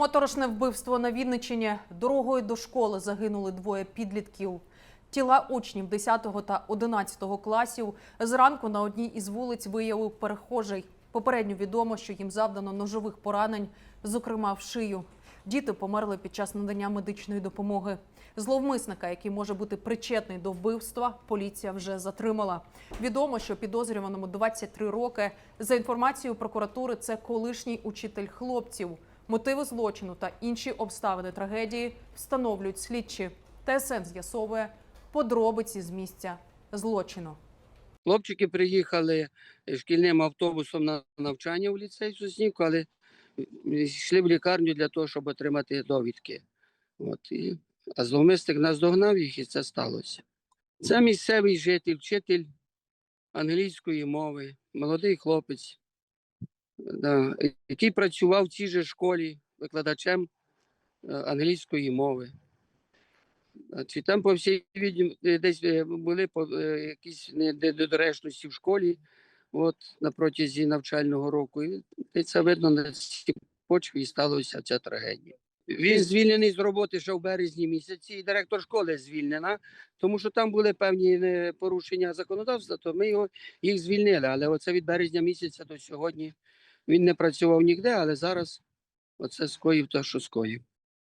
Моторошне вбивство на Вінниччині. Дорогою до школи загинули двоє підлітків. Тіла учнів 10 та 11 класів зранку на одній із вулиць виявив перехожий. Попередньо відомо, що їм завдано ножових поранень, зокрема в шию. Діти померли під час надання медичної допомоги. Зловмисника, який може бути причетний до вбивства, поліція вже затримала. Відомо, що підозрюваному 23 роки. За інформацією прокуратури, це колишній учитель хлопців. Мотиви злочину та інші обставини трагедії встановлюють слідчі. ТСН з'ясовує подробиці з місця злочину. Хлопчики приїхали шкільним автобусом на навчання в ліцей Соснівку, але йшли в лікарню для того, щоб отримати довідки. От, і, а зловмисник наздогнав їх, і це сталося. Це місцевий житель, вчитель англійської мови, молодий хлопець, да, який працював в цій же школі викладачем е, англійської мови. Чи там, по всій відні, десь е, були по- е, якісь недоречності в школі от, на протязі навчального року. І це видно на цій почві і сталася ця трагедія. Він звільнений з роботи ще в березні місяці, і директор школи звільнена, тому що там були певні е, порушення законодавства, то ми його їх звільнили. Але оце від березня місяця до сьогодні він не працював ніде, але зараз оце скоїв те, що скоїв.